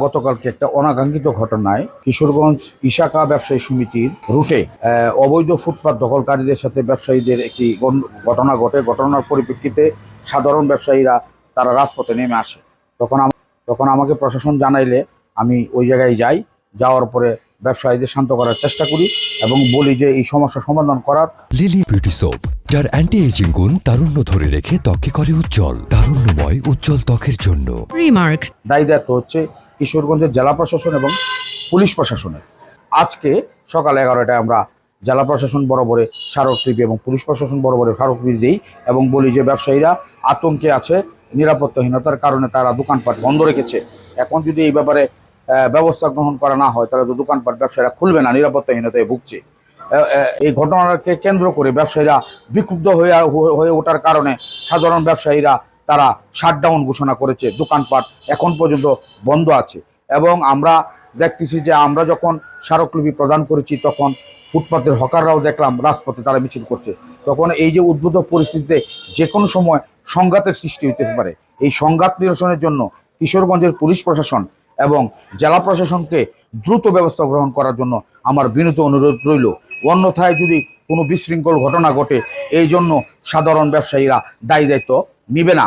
গতকালকে একটা অনাকাঙ্ক্ষিত ঘটনায় কিশোরগঞ্জ ইশাকা ব্যবসায়ী সমিতির রুটে অবৈধ ফুটপাত দখলকারীদের সাথে ব্যবসায়ীদের একটি ঘটনা ঘটে। ঘটনার পরিপ্রেক্ষিতে সাধারণ ব্যবসায়ীরা তারা রাজপথে নেমে আসে। তখন আম- তখন আমাকে প্রশাসন জানাইলে আমি ওই জায়গায় যাই যাওয়ার পরে ব্যবসায়ীদের শান্ত করার চেষ্টা করি এবং বলি যে এই সমস্যা সমাধান করার লিলি বিউটি সোপ যার অ্যান্টি এজিং গুণ তারুণ্য ধরে রেখে ত্বকে করে উজ্জ্বল তারুণ্যময় উজ্জ্বল ত্বকের জন্য। Remark. দায়ী দায়িত্ব হচ্ছে কিশোরগঞ্জের জেলা প্রশাসন এবং পুলিশ প্রশাসনের। আজকে সকাল এগারোটায় আমরা জেলা প্রশাসন বরাবরে স্মারকলিপি এবং পুলিশ প্রশাসন বরাবরে স্মারকলিপি দিই এবং বলি যে ব্যবসায়ীরা আতঙ্কে আছে, নিরাপত্তাহীনতার কারণে তারা দোকানপাট বন্ধ রেখেছে। এখন যদি এই ব্যাপারে ব্যবস্থা গ্রহণ করা না হয়, তাহলে তো দোকানপাট ব্যবসায়ীরা খুলবে না, নিরাপত্তাহীনতায় ভুগছে। এই ঘটনাকে কেন্দ্র করে ব্যবসায়ীরা বিক্ষুব্ধ হয়ে হয়ে ওঠার কারণে সাধারণ ব্যবসায়ীরা তারা শাটডাউন ঘোষণা করেছে, দোকানপাট এখন পর্যন্ত বন্ধ আছে। এবং আমরা দেখতেছি যে আমরা যখন স্মারকলিপি প্রদান করেছি, তখন ফুটপাতের হকাররাও দেখলাম রাজপথে তারা মিছিল করছে। তখন এই যে উদ্ভূত পরিস্থিতিতে যে কোনো সময় সংঘাতের সৃষ্টি হতে পারে। এই সংঘাত নিরসনের জন্য কিশোরগঞ্জের পুলিশ প্রশাসন এবং জেলা প্রশাসনকে দ্রুত ব্যবস্থা গ্রহণ করার জন্য আমার বিনীত অনুরোধ রইল। অন্যথায় যদি কোনো বিশৃঙ্খল ঘটনা ঘটে, এই জন্য সাধারণ ব্যবসায়ীরা দায়ী দায়িত্ব নিবে না।